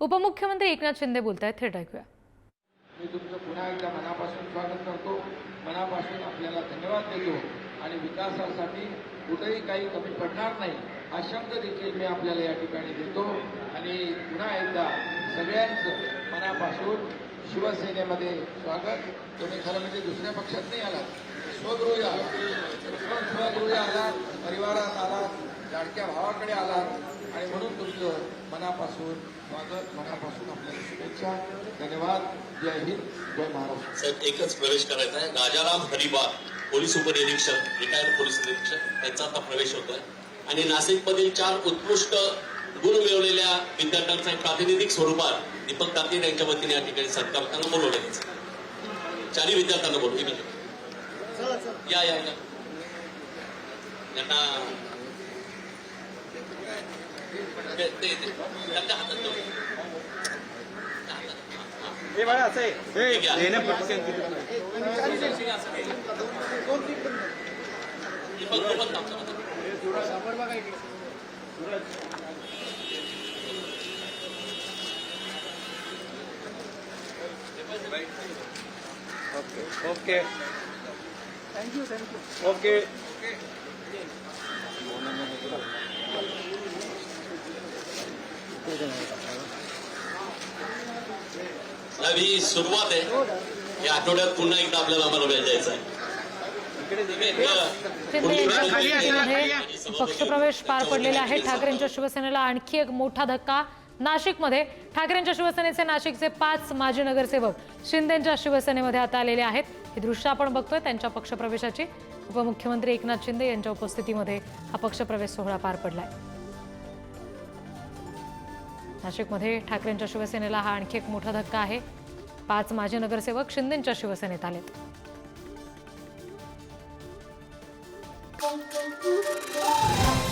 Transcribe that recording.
उपमुख्यमंत्री एकनाथ शिंदे बोलत आहेत थेट ऐकूया. मी तुमचं पुन्हा एकदा मनापासून स्वागत करतो. मनापासून आपल्याला धन्यवाद देतो. आणि विकासासाठी कुठेही काही कमी पडणार नाही हा शब्द देखील मी आपल्याला या ठिकाणी देतो. आणि पुन्हा एकदा सगळ्यांचं मनापासून शिवसेनेमध्ये स्वागत. तुम्ही खरं म्हणजे दुसऱ्या पक्षात नाही आलात. स्वगृही आलात स्वगृही आलात परिवारात लाडक्या भावाकडे आलात आणि म्हणून तुमचं मनापासून स्वागत मनापासून आपल्याला शुभेच्छा. धन्यवाद. जय हिंद. जय महाराष्ट्र. साहेब एकच प्रवेश करायचा आहे. राजाराम हरिबार पोलीस उपनिरीक्षक रिटायर्ड पोलीस निरीक्षक यांचा आता प्रवेश होतोय. आणि नाशिकमधील चार उत्कृष्ट गुण मिळवलेल्या विद्यार्थ्यांचा एक प्रातिनिधिक स्वरूपात दीपक तातीर यांच्या वतीने या ठिकाणी सत्कार त्यांना बोलवलं चारही विद्यार्थ्यांना बोलू या या या. त्यांना हा, हे असं आहे okay thank you thank you okay ही सुरुवात आहे. या आठवड्यात पुन्हा एकदा आपल्याला आम्हाला वेळ द्यायचा आहे. पक्षप्रवेश पार पडलेले आहे. ठाकरेंच्या शिवसेनेला आणखी एक मोठा धक्का नाशिकमध्ये. ठाकरेंच्या शिवसेनेचे नाशिकचे पाच माजी नगरसेवक शिंदेच्या शिवसेनेमध्ये आता आलेले आहेत. ही दृश्य आपण बघतोय. त्यांच्या पक्षप्रवेशाची उपमुख्यमंत्री एकनाथ शिंदे यांच्या उपस्थितीमध्ये हा पक्षप्रवेश सोहळा पार पडलाय. नाशिकमध्ये ठाकरेंच्या शिवसेनेला हा आणखी एक मोठा धक्का आहे पाच माजी नगरसेवक शिंदेच्या शिवसेनेत आलेत Thank you.